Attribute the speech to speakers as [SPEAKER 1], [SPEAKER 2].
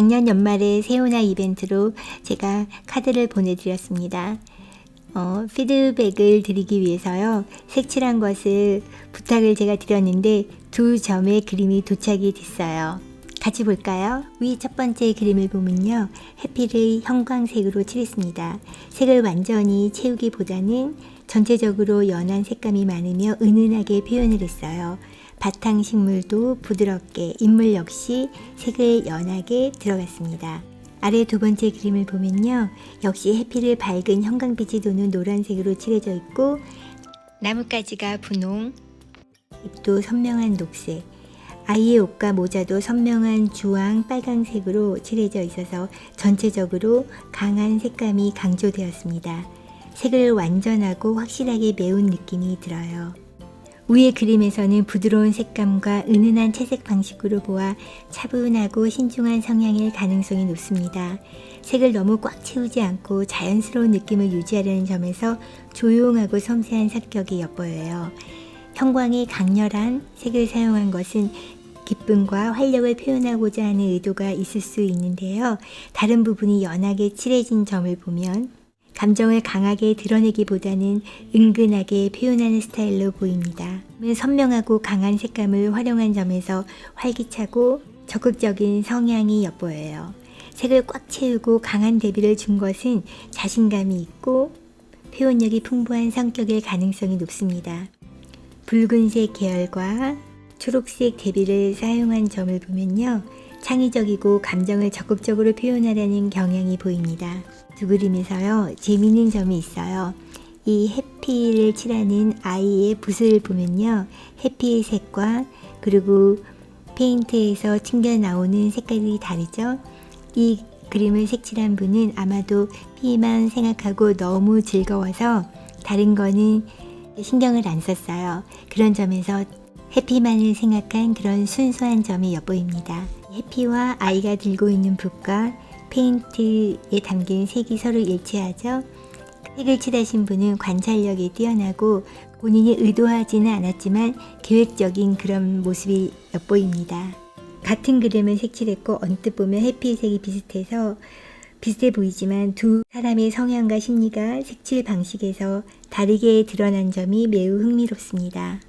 [SPEAKER 1] 작년 연말에 세오나 이벤트로 제가 카드를 보내드렸습니다. 어, 피드백을 드리기 위해서요. 색칠한 것을 부탁을 제가 드렸는데 두 점의 그림이 도착이 됐어요. 같이 볼까요? 위 첫 번째 그림을 보면요. 해피를 형광색으로 칠했습니다. 색을 완전히 채우기보다는 전체적으로 연한 색감이 많으며 은은하게 표현을 했어요. 바탕 식물도 부드럽게, 인물 역시 색을 연하게 들어갔습니다. 아래 두 번째 그림을 보면요. 역시 해피를 밝은 형광빛이 도는 노란색으로 칠해져 있고 나뭇가지가 분홍, 잎도 선명한 녹색, 아이의 옷과 모자도 선명한 주황 빨강색으로 칠해져 있어서 전체적으로 강한 색감이 강조되었습니다. 색을 완전하고 확실하게 메운 느낌이 들어요. 위의 그림에서는 부드러운 색감과 은은한 채색 방식으로 보아 차분하고 신중한 성향일 가능성이 높습니다. 색을 너무 꽉 채우지 않고 자연스러운 느낌을 유지하려는 점에서 조용하고 섬세한 성격이 엿보여요. 형광이 강렬한 색을 사용한 것은 기쁨과 활력을 표현하고자 하는 의도가 있을 수 있는데요. 다른 부분이 연하게 칠해진 점을 보면 감정을 강하게 드러내기보다는 은근하게 표현하는 스타일로 보입니다. 선명하고 강한 색감을 활용한 점에서 활기차고 적극적인 성향이 엿보여요. 색을 꽉 채우고 강한 대비를 준 것은 자신감이 있고 표현력이 풍부한 성격일 가능성이 높습니다. 붉은색 계열과 초록색 대비를 사용한 점을 보면요. 창의적이고 감정을 적극적으로 표현하려는 경향이 보입니다. 두 그림에서요. 재미있는 점이 있어요. 이 해피를 칠하는 아이의 붓을 보면요. 해피의 색과 그리고 페인트에서 튕겨 나오는 색깔이 다르죠. 이 그림을 색칠한 분은 아마도 피만 생각하고 너무 즐거워서 다른 거는 신경을 안 썼어요. 그런 점에서 해피만을 생각한 그런 순수한 점이 엿보입니다. 해피와 아이가 들고 있는 붓과 페인트에 담긴 색이 서로 일치하죠. 색을 칠하신 분은 관찰력이 뛰어나고 본인이 의도하지는 않았지만 계획적인 그런 모습이 엿보입니다. 같은 그림을 색칠했고 언뜻 보면 해피의 색이 비슷해서 비슷해 보이지만 두 사람의 성향과 심리가 색칠 방식에서 다르게 드러난 점이 매우 흥미롭습니다.